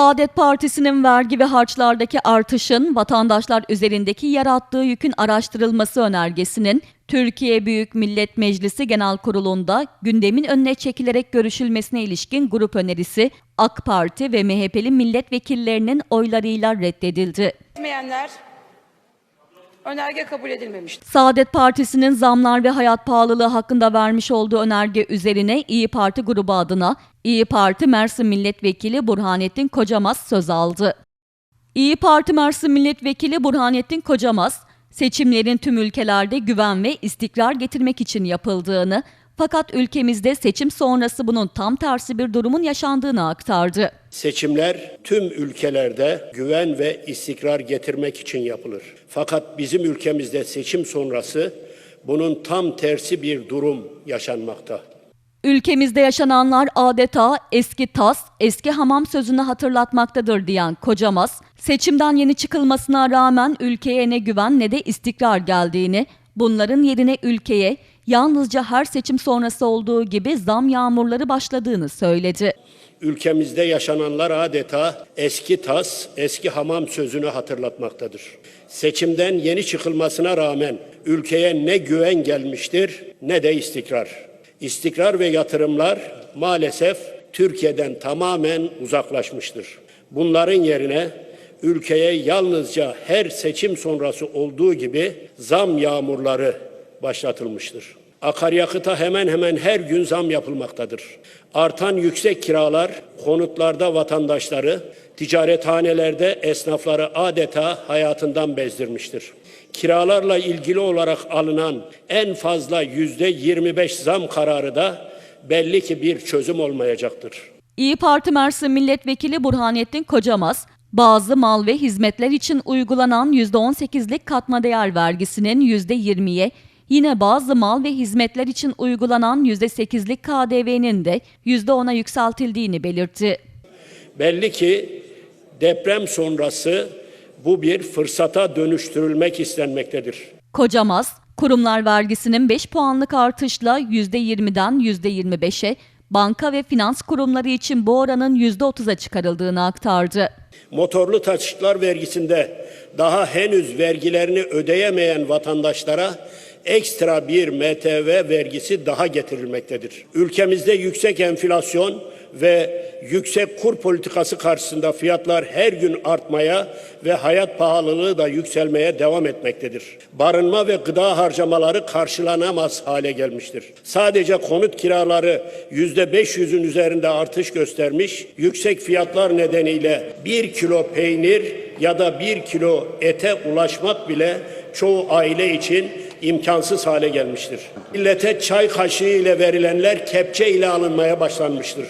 Saadet Partisi'nin vergi ve harçlardaki artışın vatandaşlar üzerindeki yarattığı yükün araştırılması önergesinin Türkiye Büyük Millet Meclisi Genel Kurulu'nda gündemin önüne çekilerek görüşülmesine ilişkin grup önerisi AK Parti ve MHP'li milletvekillerinin oylarıyla reddedildi. Etmeyenler önerge kabul edilmemiştir. Saadet Partisi'nin zamlar ve hayat pahalılığı hakkında vermiş olduğu önerge üzerine İyi Parti grubu adına İyi Parti Mersin Milletvekili Burhanettin Kocamaz söz aldı. İyi Parti Mersin Milletvekili Burhanettin Kocamaz, seçimlerin tüm ülkelerde güven ve istikrar getirmek için yapıldığını, fakat ülkemizde seçim sonrası bunun tam tersi bir durumun yaşandığını aktardı. Seçimler tüm ülkelerde güven ve istikrar getirmek için yapılır. Fakat bizim ülkemizde seçim sonrası bunun tam tersi bir durum yaşanmakta. Ülkemizde yaşananlar adeta eski tas, eski hamam sözünü hatırlatmaktadır diyen Kocamaz, seçimden yeni çıkılmasına rağmen ülkeye ne güven ne de istikrar geldiğini, bunların yerine ülkeye yalnızca her seçim sonrası olduğu gibi zam yağmurları başladığını söyledi. Ülkemizde yaşananlar adeta eski tas, eski hamam sözünü hatırlatmaktadır. Seçimden yeni çıkılmasına rağmen ülkeye ne güven gelmiştir ne de istikrar. İstikrar ve yatırımlar maalesef Türkiye'den tamamen uzaklaşmıştır. Bunların yerine ülkeye yalnızca her seçim sonrası olduğu gibi zam yağmurları başlatılmıştır. Akaryakıta hemen hemen her gün zam yapılmaktadır. Artan yüksek kiralar konutlarda vatandaşları, ticarethanelerde esnafları adeta hayatından bezdirmiştir. Kiralarla ilgili olarak alınan en fazla yüzde 25 zam kararı da belli ki bir çözüm olmayacaktır. İyi Parti Mersin Milletvekili Burhanettin Kocamaz, bazı mal ve hizmetler için uygulanan %18'lik katma değer vergisinin %20'ye, yine bazı mal ve hizmetler için uygulanan %8'lik KDV'nin de %10'a yükseltildiğini belirtti. Belli ki deprem sonrası bu bir fırsata dönüştürülmek istenmektedir. Kocamaz, kurumlar vergisinin 5 puanlık artışla %20'den %25'e, banka ve finans kurumları için bu oranın %30'a çıkarıldığını aktardı. Motorlu taşıtlar vergisinde daha henüz vergilerini ödeyemeyen vatandaşlara ekstra bir MTV vergisi daha getirilmektedir. Ülkemizde yüksek enflasyon ve yüksek kur politikası karşısında fiyatlar her gün artmaya ve hayat pahalılığı da yükselmeye devam etmektedir. Barınma ve gıda harcamaları karşılanamaz hale gelmiştir. Sadece konut kiraları yüzde 500'ün üzerinde artış göstermiş, yüksek fiyatlar nedeniyle bir kilo peynir ya da bir kilo ete ulaşmak bile çoğu aile için imkansız hale gelmiştir. Millete çay kaşığı ile verilenler kepçe ile alınmaya başlanmıştır.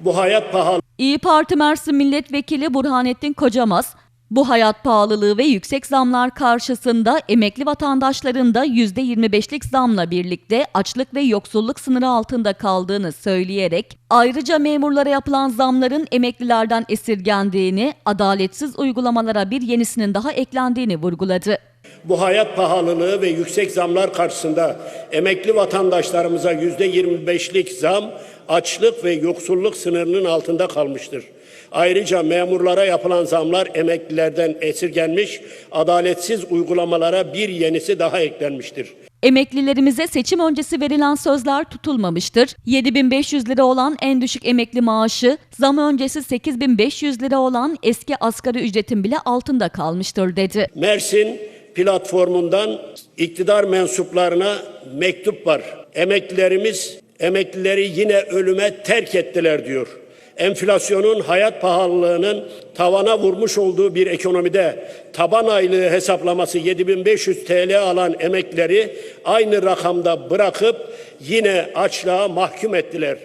Bu hayat pahalı İyi Parti Mersin Milletvekili Burhanettin Kocamaz, bu hayat pahalılığı ve yüksek zamlar karşısında emekli vatandaşların da %25'lik zamla birlikte açlık ve yoksulluk sınırı altında kaldığını söyleyerek, ayrıca memurlara yapılan zamların emeklilerden esirgendiğini, adaletsiz uygulamalara bir yenisinin daha eklendiğini vurguladı. Bu hayat pahalılığı ve yüksek zamlar karşısında emekli vatandaşlarımıza yüzde 25'lik zam açlık ve yoksulluk sınırının altında kalmıştır. Ayrıca memurlara yapılan zamlar emeklilerden esirgenmiş, adaletsiz uygulamalara bir yenisi daha eklenmiştir. Emeklilerimize seçim öncesi verilen sözler tutulmamıştır. 7500 lira olan en düşük emekli maaşı, zam öncesi 8500 lira olan eski asgari ücretin bile altında kalmıştır dedi. Mersin platformundan iktidar mensuplarına mektup var. Emeklilerimiz emeklileri yine ölüme terk ettiler diyor. Enflasyonun, hayat pahalılığının tavana vurmuş olduğu bir ekonomide taban aylığı hesaplaması 7500 TL alan emeklileri aynı rakamda bırakıp yine açlığa mahkum ettiler.